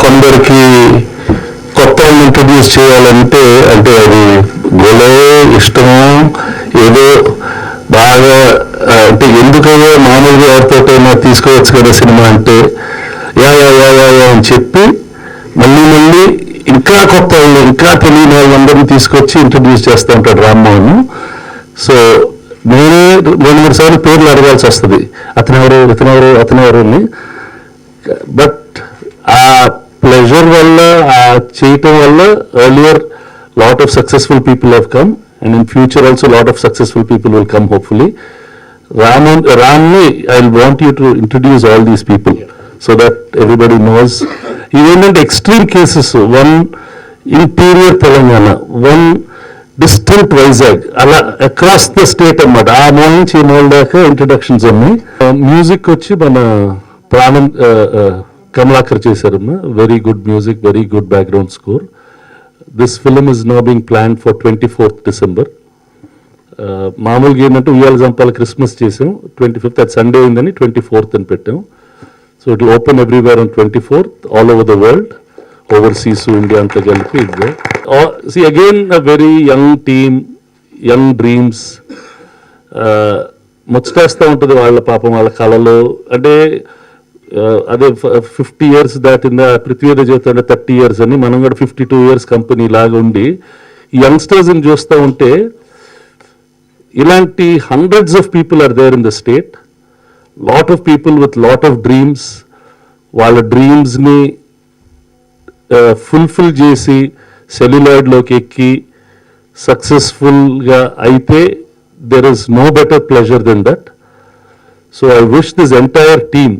కొందరికి కొత్త ఇంట్రడ్యూస్ చేయాలంటే అంటే అది గొడవ ఇష్టము. ఏదో బాగా అంటే ఎందుకయ్యా మామూలుగా ఎవరితోటైనా తీసుకోవచ్చు కదా సినిమా అంటే yeah yeah yeah yeah yeah అని చెప్పి మళ్ళీ మళ్ళీ ఇంకా కొత్త వాళ్ళు ఇంకా తెలియని వాళ్ళందరినీ తీసుకొచ్చి ఇంట్రడ్యూస్ చేస్తూ ఉంటాడు రామ్మోహన్. సో నేనే రెండు మూడు సార్లు పేర్లు అడగాల్సి వస్తుంది. అతనెవరు ఇతనెవరు అతనెవరు అని. బట్ ఆ ప్లెజర్ వల్ల ఆ చేయటం వల్ల earlier lot of successful people have come and in future also lot of successful people will come hopefully Raman రామ్ని I want you to introduce all these people so that everybody knows ఇవేంటంటే extreme cases one interior Telangana one distinct Vizag అలా across the state అనమాట ఆ నెల నుంచి ఈ నెల దాకా introductions ఉన్నాయి మ్యూజిక్ వచ్చి మన ప్రాణం Kamalakar చేశారమ్మా. Very good music very good background score this film is no being plan for twenty fourth December మామూలుగా ఏంటంటే ఉయ్యాల జంపాల క్రిస్మస్ చేసాం. ట్వంటీ ఫిఫ్త్ అది సండే అయిందని ట్వంటీ ఫోర్త్ అని పెట్టాం. So it open everywhere on twenty fourth all over the world overseas India అంతా కలిపి see again a very young team young dreams ముచ్చటేస్తూ ఉంటుంది వాళ్ళ పాపం వాళ్ళ కళలు. అంటే uh, అదే ఫిఫ్టీ ఇయర్స్ దాటిందా పృథ్వీరాజ్ జీవితం థర్టీ ఇయర్స్ అని మనం కూడా ఫిఫ్టీ టూ ఇయర్స్ కంపెనీ లాగా ఉండి యంగ్స్టర్స్ని చూస్తూ ఉంటే ఇలాంటి hundreds of people are there in the state lot of people with lot of dreams వాళ్ళ డ్రీమ్స్ని ఫుల్ఫిల్ చేసి సెల్యులాయిడ్లోకి ఎక్కి సక్సెస్ఫుల్గా అయితే there is no better pleasure than that so I wish this entire team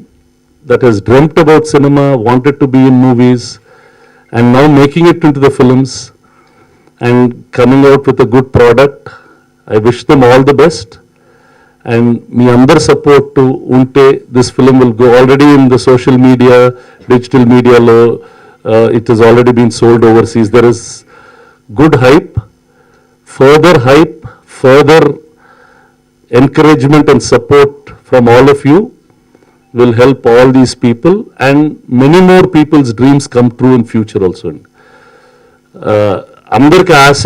that has dreamt about cinema, wanted to be in movies, and now making it into the films and coming out with a good product. I wish them all the best. And మీ అందరి support ఉంటే this film will go already in the social media digital మీడియాలో It is already been sold overseas there is good hype further hype further encouragement and support from all of you will help all these people and many more people's dreams come true in future also. Uh, అందరికి ఆశ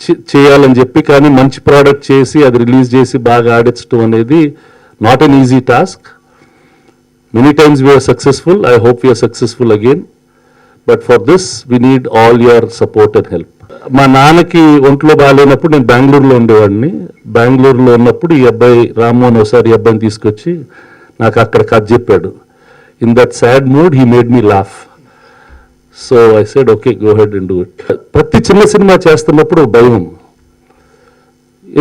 చే- చేయాలని చెప్పి కానీ మంచి product చేసి అది release చేసి బాగా ఆడించడం అనేది not an easy task many times we are successful I hope we are successful again but for this we need all your support and help మా నాన్నకి ఒంట్లో బాగాలేనప్పుడు నేను బెంగళూరులో ఉండేవాడిని. బెంగళూరులో ఉన్నప్పుడు ఈ అబ్బాయి రామ్మోహన్ ఒకసారి ఈ అబ్బాయిని తీసుకొచ్చి నాకు అక్కడ కథ చెప్పాడు. In that sad mood he made me laugh so I said okay go ahead and do it ప్రతి చిన్న సినిమా చేస్తున్నప్పుడు భయం.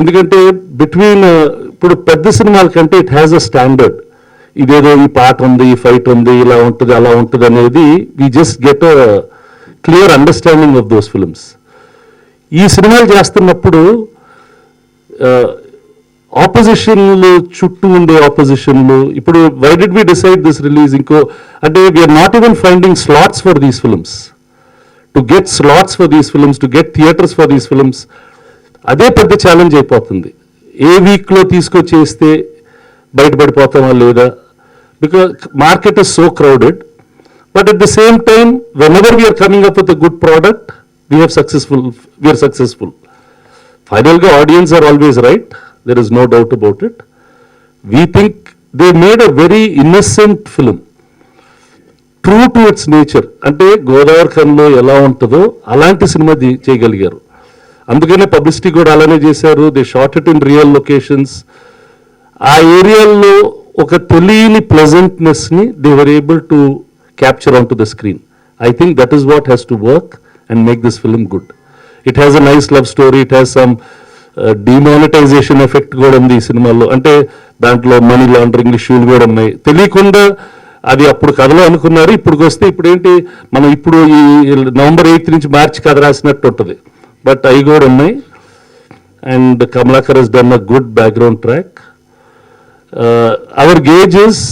ఎందుకంటే బిట్వీన్ ఇప్పుడు పెద్ద సినిమాల కంటే ఇట్ హ్యాస్ అ స్టాండర్డ్ ఇదేదో ఈ పాట ఉంది ఈ ఫైట్ ఉంది ఇలా ఉంటుంది అలా ఉంటుంది అనేది we just get a clear understanding of those films ఈ సినిమాలు చేస్తున్నప్పుడు ఆపోజిషన్లు చుట్టూ ఉండే ఆపోజిషన్లు ఇప్పుడు why did we decide this release ఇంకో అంటే we're not even finding slots for these films to get slots for these films to get theatres for these films అదే పెద్ద ఛాలెంజ్ అయిపోతుంది. ఏ వీక్లో తీసుకొచ్చేస్తే బయటపడిపోతామా లేదా? Because market is so crowded but at the same time whenever we're coming up with good product we have successful we're successful ఫైనల్గా audience are always right there is no doubt about it we think they made a very innocent film true to its nature అంటే గోదావరి ఖన్లో ఎలా ఉంటుందో అలాంటి cinema చేయగలిగారు. అందుకనే publicity కూడా అలానే చేశారు. They shot it in real locations ఆ ఏరియాల్లో ఒక తెలియని ప్లెజెంట్నెస్ని they were able to capture on to the screen I think that is what has to work and make this film good it has a nice love story it has some demonetisation effect కూడా ఉంది ఈ సినిమాలో. అంటే దాంట్లో money laundering ఇష్యూలు కూడా ఉన్నాయి. తెలియకుండా అది అప్పుడు కథలో అనుకున్నారు ఇప్పుడు వస్తే ఇప్పుడు ఏంటి మనం ఇప్పుడు ఈ నవంబర్ ఎయిత్ నుంచి మార్చి కథ రాసినట్టు ఉంటుంది. బట్ అవి కూడా ఉన్నాయి. And Kamalakar he's done a good background track our gauges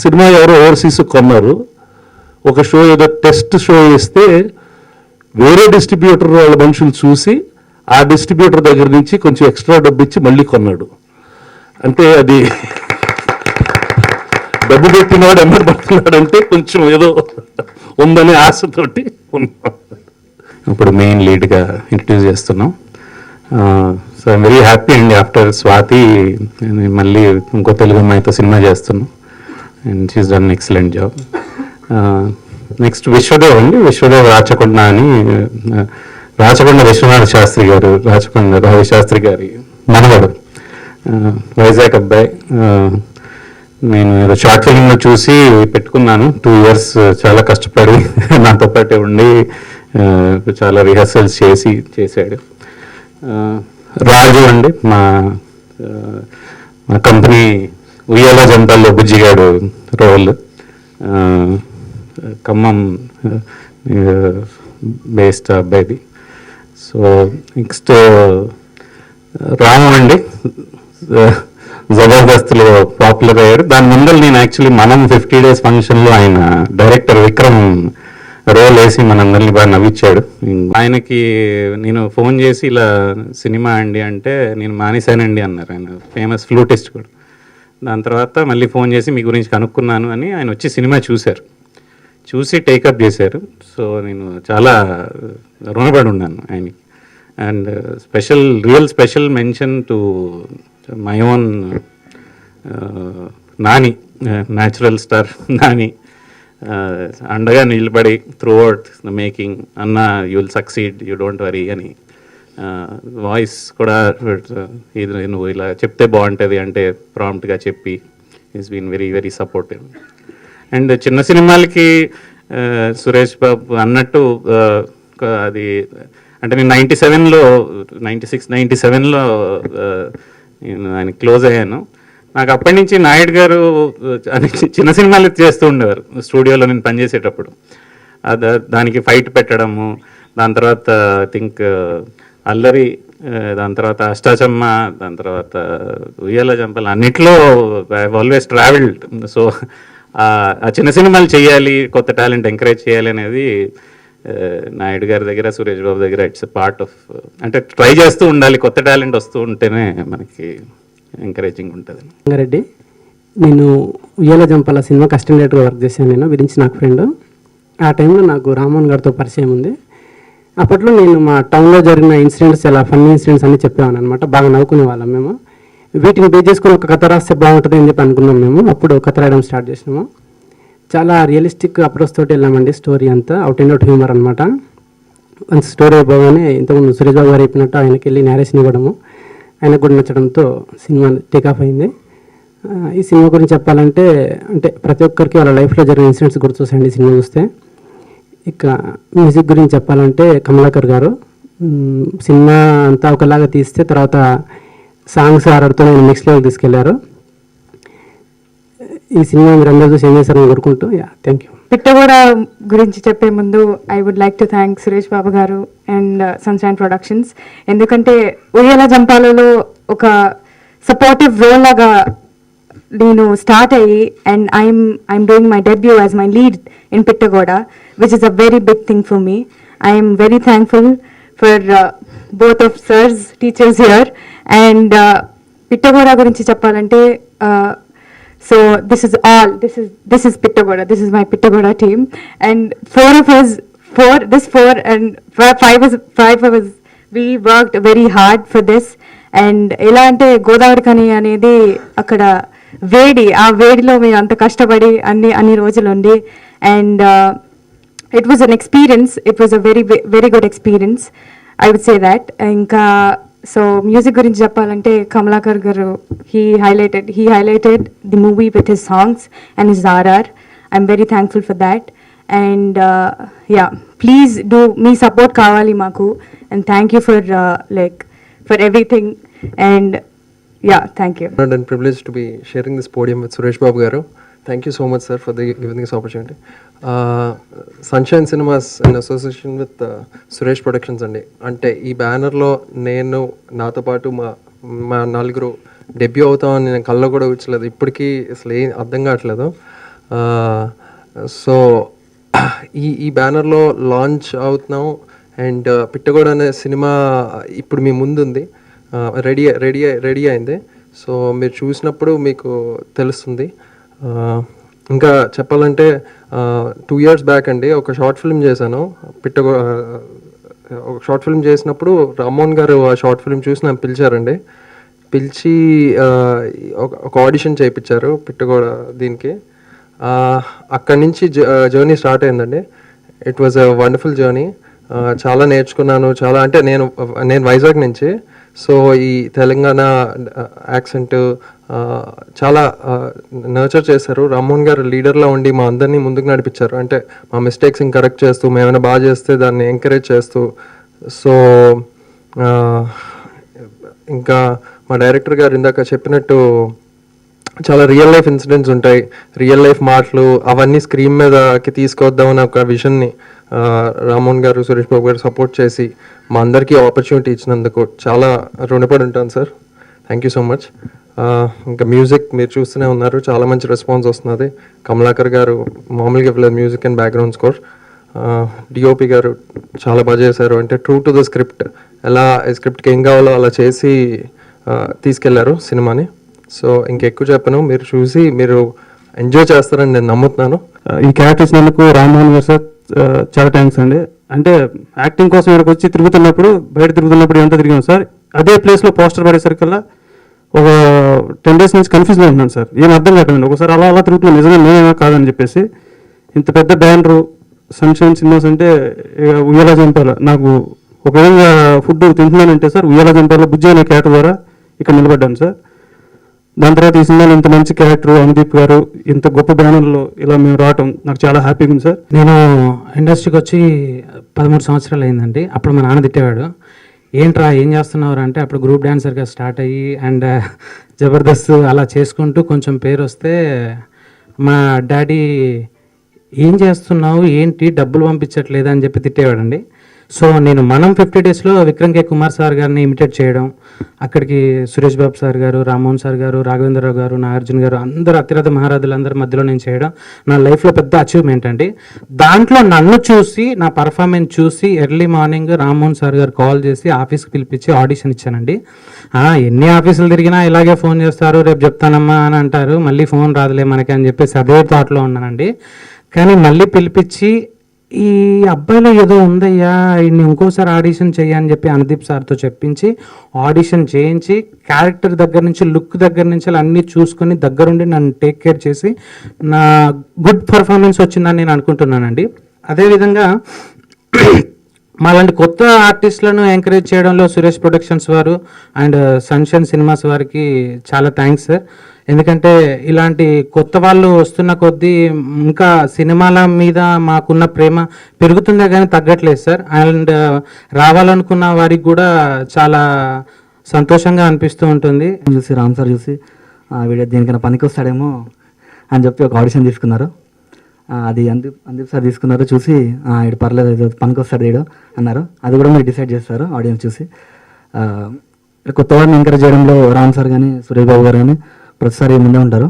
cinema ఎవరో ఓవర్సీస్ కొన్నారు. ఒక షో ఏదో టెస్ట్ షో వేస్తే వేరే డిస్ట్రిబ్యూటర్ వాళ్ళ మనుషులు చూసి ఆ డిస్ట్రిబ్యూటర్ దగ్గర నుంచి కొంచెం ఎక్స్ట్రా డబ్బు ఇచ్చి మళ్ళీ కొన్నాడు. అంటే అది డబ్బు పెట్టినవాడు ఎమ్మడి పడుతున్నాడు అంటే కొంచెం ఏదో ఉందనే ఆశతోటి ఉన్నాం. ఇప్పుడు మెయిన్ లీడ్గా ఇంట్రడ్యూస్ చేస్తున్నాం. Uh, so I'm very happy అండి ఆఫ్టర్ స్వాతి నేను మళ్ళీ ఇంకో తెలుగు అమ్మాయితో సినిమా చేస్తున్నాం. And she's done excellent job next Vishwadev అండి. విశ్వదేవ్ రాచకొండ అని రాచకొండ విశ్వనాథ శాస్త్రి గారు రాచకొండ రవి శాస్త్రి గారి మనవడు. Uh, వైజాగ్ అబ్బాయి. Uh, నేను షార్ట్ ఫిలింలో చూసి పెట్టుకున్నాను. టూ ఇయర్స్ uh, చాలా కష్టపడి నాతో పాటే ఉండి చాలా రిహర్సల్స్ చేసి చేశాడు. రాజు అండి మా మా కంపెనీ ఉయ్యాల జంటల్లో బుజ్జిగాడు రోల్. ఖమ్మం బేస్డ్ అబ్బాయిది. సో నెక్స్ట్ రాము అండి జబర్దస్త్లో పాపులర్ అయ్యారు. దాని ముందు నేను యాక్చువల్లీ మనం ఫిఫ్టీ డేస్ ఫంక్షన్లో ఆయన డైరెక్టర్ విక్రమ్ రోల్ వేసి మనందరినీ బాగా నవ్వించాడు. ఆయనకి నేను ఫోన్ చేసి ఇలా సినిమా అండి అంటే నేను మానేశానండి అన్నారు ఆయన. ఫేమస్ ఫ్లూటిస్ట్ కూడా. దాని తర్వాత మళ్ళీ ఫోన్ చేసి మీ గురించి కనుక్కున్నాను అని ఆయన వచ్చి సినిమా చూశారు. చూసి టేకప్ చేశారు. సో నేను చాలా రుణపడి ఉన్నాను ఆయనకి. And special real special mention to my own Nani natural star Nani. అండగా నిలబడి త్రూ అవుట్ ద మేకింగ్ అన్న you will succeed you don't worry అని వాయిస్ కూడా ఇది నువ్వు ఇలా చెప్తే బాగుంటుంది అంటే ప్రాంప్ట్గా చెప్పి is been very very supportive and చిన్న సినిమాలకి సురేష్ బాబు అన్నట్టు అది అంటే నేను నైంటీ సెవెన్లో నైంటీ సిక్స్ నైంటీ సెవెన్లో నేను ఆయన క్లోజ్ అయ్యాను. నాకు అప్పటి నుంచి నాయుడు గారు అని చిన్న సినిమాలు చేస్తూ ఉండేవారు. స్టూడియోలో నేను పనిచేసేటప్పుడు. దానికి ఫైట్ పెట్టడము దాని తర్వాత ఐ థింక్ అల్లరి దాని తర్వాత అష్టాచమ్మ దాని తర్వాత ఉయ్యాల జంపలు అన్నిట్లో ఆల్వేస్ ట్రావెల్డ్ సో ఆ చిన్న సినిమాలు చేయాలి కొత్త టాలెంట్ ఎంకరేజ్ చేయాలి అనేది నాయుడు గారి దగ్గర సురేష్ బాబు దగ్గర ఇట్స్ పార్ట్ ఆఫ్ అంటే ట్రై చేస్తూ ఉండాలి కొత్త టాలెంట్ వస్తూ ఉంటేనే మనకి ఎంకరేజింగ్ ఉంటుంది. రంగారెడ్డి నేను ఉయ్యాల జంపాల సినిమా కస్టమరేట్గా వర్క్ చేశాను నేను గురించి నాకు ఫ్రెండ్ ఆ టైంలో నాకు రామోహన్ గారితో పరిచయం ఉంది. అప్పట్లో నేను మా టౌన్లో జరిగిన ఇన్సిడెంట్స్ ఎలా ఫన్నీ ఇన్సిడెంట్స్ అన్ని చెప్పేవాను అనమాట బాగా నవ్వుకునే వాళ్ళం మేము. వీటిని బేస్ చేసుకుని ఒక కథ రాస్తే బాగుంటుంది అని చెప్పి అనుకున్నాం మేము. అప్పుడు కథ రాయడం స్టార్ట్ చేసినాము. చాలా రియలిస్టిక్ అప్రోచ్ తోటి వెళ్ళామండి స్టోరీ అంతా. అవుట్ అండ్ అవుట్ హ్యూమర్ అనమాట స్టోరీ అయిపోగానే ఇంతకుముందు సురేష్ బాబు గారు చెప్పినట్టు ఆయనకి వెళ్ళి నేరేషన్ ఇవ్వడము. ఆయనకు కూడా నచ్చడంతో సినిమా టేకాఫ్ అయింది. ఈ సినిమా గురించి చెప్పాలంటే అంటే ప్రతి ఒక్కరికి వాళ్ళ లైఫ్లో జరిగిన ఇన్సిడెంట్స్ గుర్తొస్తాయండి సినిమా చూస్తే. ఇక మ్యూజిక్ గురించి చెప్పాలంటే కమలాకర్ గారు సినిమా అంతా ఒకలాగా తీస్తే తర్వాత సాంగ్స్ ఆర్డర్తో నేను నెక్స్ట్ లెవెల్ తీసుకెళ్ళారు. ఈ సినిమా మీరు అందరూ చూసి ఏం చేస్తారని కోరుకుంటూ యా థ్యాంక్ యూ. పిట్టగోడ గురించి చెప్పే ముందు I would like to thank Suresh Babu garu and Sunshine productions ఎందుకంటే ఉయ్యాల జంపాలలో ఒక సపోర్టివ్ రోల్ లాగా నేను స్టార్ట్ అయ్యి and I'm I'm doing my debut as my lead in Pittagoda which is a very big thing for me I'm very thankful for both of sirs teachers here and Pittagoda గురించి చెప్పాలంటే uh, so this is all. This is this is Pittagoda. This is my Pittagoda team, and four of us, four this four and fi- five of us, five of us, we worked very hard for this. And ఎలా అంటే గోదావరి కని అనేది అక్కడ వేడి ఆ వేడిలో మేము అంత కష్టపడి అన్ని అన్ని రోజులు ఉండి and it was an experience it was a very very good experience I would say that ఇంకా సో మ్యూజిక్ గురించి చెప్పాలంటే Kamalakar garu he highlighted he highlighted the movie with his songs and his RR I'm very thankful for that and yeah please do me support కావాలి మాకు. And thank you for like for everything and yeah thank you honored and privileged to be sharing this podium with Suresh Babu thank you so much sir for the giving this opportunity Sunshine Cinemas Sunshine association with Suresh productions అండి. అంటే ఈ బ్యానర్లో నేను నాతో పాటు మా మా నలుగురు డెబ్యూ అవుతామని నేను కళ్ళలో కూడా వచ్చలేదు ఇప్పటికీ అసలు ఏం అర్థం కావట్లేదు. సో ఈ ఈ బ్యానర్లో లాంచ్ అవుతున్నాం. అండ్ uh, పిట్టగోడ అనే సినిమా ఇప్పుడు మీ ముందుంది. Uh, రెడీ రెడీ రెడీ అయింది. సో మీరు చూసినప్పుడు మీకు తెలుస్తుంది. ఇంకా చెప్పాలంటే టూ ఇయర్స్ బ్యాక్ అండి ఒక షార్ట్ ఫిల్మ్ చేశాను. పిట్టగో ఒక షార్ట్ ఫిల్మ్ చేసినప్పుడు రామ్మోహన్ గారు ఆ షార్ట్ ఫిల్మ్ చూసి నన్ను పిలిచారండి. పిలిచి ఒక- ఒక ఆడిషన్ చేయించారు పిట్టగోడ దీనికి. అక్కడి నుంచి జర్నీ స్టార్ట్ అయిందండి. It was a wonderful journey చాలా నేర్చుకున్నాను. చాలా అంటే నేను నేను వైజాగ్ నుంచి సో ఈ తెలంగాణ యాక్సెంట్ చాలా నర్చర్ చేశారు. రామ్మోహన్ గారు లీడర్లో ఉండి మా అందరినీ ముందుకు నడిపించారు. అంటే మా మిస్టేక్స్ని కరెక్ట్ చేస్తూ మేమైనా బాగా చేస్తే దాన్ని ఎంకరేజ్ చేస్తూ. సో ఇంకా మా డైరెక్టర్ గారు ఇందాక చెప్పినట్టు చాలా రియల్ లైఫ్ ఇన్సిడెంట్స్ ఉంటాయి. రియల్ లైఫ్ మాటలు అవన్నీ స్క్రీన్ మీదకి తీసుకొద్దామని ఒక విజన్ని రామోహన్ గారు సురేష్ బాబు గారు సపోర్ట్ చేసి మా అందరికీ ఆపర్చునిటీ ఇచ్చినందుకు చాలా రుణపడి ఉంటాను sir thank you so much ఇంకా మ్యూజిక్ మీరు చూస్తూనే ఉన్నారు. చాలా మంచి రెస్పాన్స్ వస్తున్నది. కమలాకర్ గారు మామూలుగా ఇవ్వలేదు music and background score DOP garu చాలా బాగా చేశారు. అంటే ట్రూ టు ద స్క్రిప్ట్ ఎలా స్క్రిప్ట్కి ఏం కావాలో అలా చేసి తీసుకెళ్ళారు సినిమాని. సో ఇంకెక్కువ చెప్పను. మీరు చూసి మీరు ఎంజాయ్ చేస్తారని నేను నమ్ముతున్నాను. ఈ క్యారెక్టర్ ఇచ్చినందుకు రామ్మోహన్ గారు సార్ చాలా థ్యాంక్స్ అండి. అంటే యాక్టింగ్ కోసం ఇక్కడికి వచ్చి తిరుగుతున్నప్పుడు బయట తిరుగుతున్నప్పుడు ఎంత తిరిగాం సార్. అదే ప్లేస్లో పోస్టర్ పడేసరికల్లా ఒక టెన్ డేస్ నుంచి కన్ఫ్యూజ్లో ఉంటున్నాను సార్. ఏం అర్థం కాకపోయింది ఒకసారి అలా అలా తిరుగుతున్నాను నిజంగా నేనేమో కాదని చెప్పేసి ఇంత పెద్ద బ్యానరు సన్షైన్ సినిమాస్ అంటే ఇక ఉయ్యాల జంపాల నాకు ఒక విధంగా ఫుడ్ తింటున్నానంటే సార్ ఉయ్యాల జంపాల బుజ్జి అనే క్యారెక్టర్ ద్వారా ఇక్కడ నిలబడ్డాను సార్. దాని తర్వాత ఈ సినిమాలో ఇంత మంచి క్యారెక్టర్ అనుదీప్ గారు ఇంత గొప్ప బ్యానర్లో ఇలా మేము రావటం నాకు చాలా హ్యాపీగా ఉంది సార్. నేను ఇండస్ట్రీకి వచ్చి పదమూడు సంవత్సరాలు అయిందండి. అప్పుడు మా నాన్న తిట్టేవాడు. ఏంట్రా ఏం చేస్తున్నారు అంటే అప్పుడు గ్రూప్ డాన్సర్గా స్టార్ట్ అయ్యి అండ్ uh, జబర్దస్త్ అలా చేసుకుంటూ కొంచెం పేరు వస్తే మా డాడీ ఏం చేస్తున్నావు? ఏంటి? డబ్బులు పంపించట్లేదు? అని చెప్పి తిట్టేవాడండి. సో నేను మనం ఫిఫ్టీ డేస్లో విక్రమ్ కే. కుమార్ సార్ గారిని ఇమిటేట్ చేయడం అక్కడికి సురేష్ బాబు సార్ గారు రామ్మోహన్ సార్ గారు రాఘవేంద్రరావు గారు నాగార్జున గారు అందరు అతిరథ మహారాజులందరి మధ్యలో నేను చేయడం నా లైఫ్లో పెద్ద అచీవ్మెంట్ అండి. దాంట్లో నన్ను చూసి నా పర్ఫార్మెన్స్ చూసి early morning Rammohan sir garu call చేసి ఆఫీస్కి పిలిపించి ఆడిషన్ ఇచ్చానండి. ఎన్ని ఆఫీసులు తిరిగినా ఇలాగే ఫోన్ చేస్తారు రేపు చెప్తానమ్మా అని అంటారు మళ్ళీ ఫోన్ రాదులే మనకి అని చెప్పేసి అదే థాట్లో ఉన్నానండి. కానీ మళ్ళీ పిలిపించి ఈ అబ్బాయిలో ఏదో ఉందయ్యా ఈయన్ని ఇంకోసారి ఆడిషన్ చేయని చెప్పి అనుదీప్ సార్తో చెప్పించి ఆడిషన్ చేయించి క్యారెక్టర్ దగ్గర నుంచి లుక్ దగ్గర నుంచి అలా అన్నీ చూసుకొని దగ్గరుండి నన్ను టేక్ కేర్ చేసి నా గుడ్ పర్ఫార్మెన్స్ వచ్చిందని నేను అనుకుంటున్నానండి. అదేవిధంగా మాలాంటి కొత్త ఆర్టిస్టులను ఎంకరేజ్ చేయడంలో సురేష్ ప్రొడక్షన్స్ వారు అండ్ సన్షైన్ సినిమాస్ వారికి చాలా థ్యాంక్స్ సార్ ఎందుకంటే ఇలాంటి కొత్త వాళ్ళు వస్తున్న కొద్దీ ఇంకా సినిమాల మీద మాకున్న ప్రేమ పెరుగుతుందే కానీ తగ్గట్లేదు సార్. అండ్ రావాలనుకున్న వారికి కూడా చాలా సంతోషంగా అనిపిస్తూ ఉంటుంది. చూసి రామ్ సార్ చూసి వీడియో దేనికైనా పనికి వస్తాడేమో అని చెప్పి ఒక ఆడిషన్ తీసుకున్నారు. అది అందీప్ అందీప్ సార్ తీసుకున్నారు. చూసి వీడు పర్లేదు ఏదో పనికి వస్తాడు వీడు అన్నారు. అది కూడా మీరు డిసైడ్ చేస్తారు ఆడియన్స్ చూసి. ఆ, కొత్త ఎంకరేజ్ చేయడంలో రామ్ సార్ కానీ సురేష్ బాబు గారు కానీ ప్రతిసారి ముందే ఉంటారు?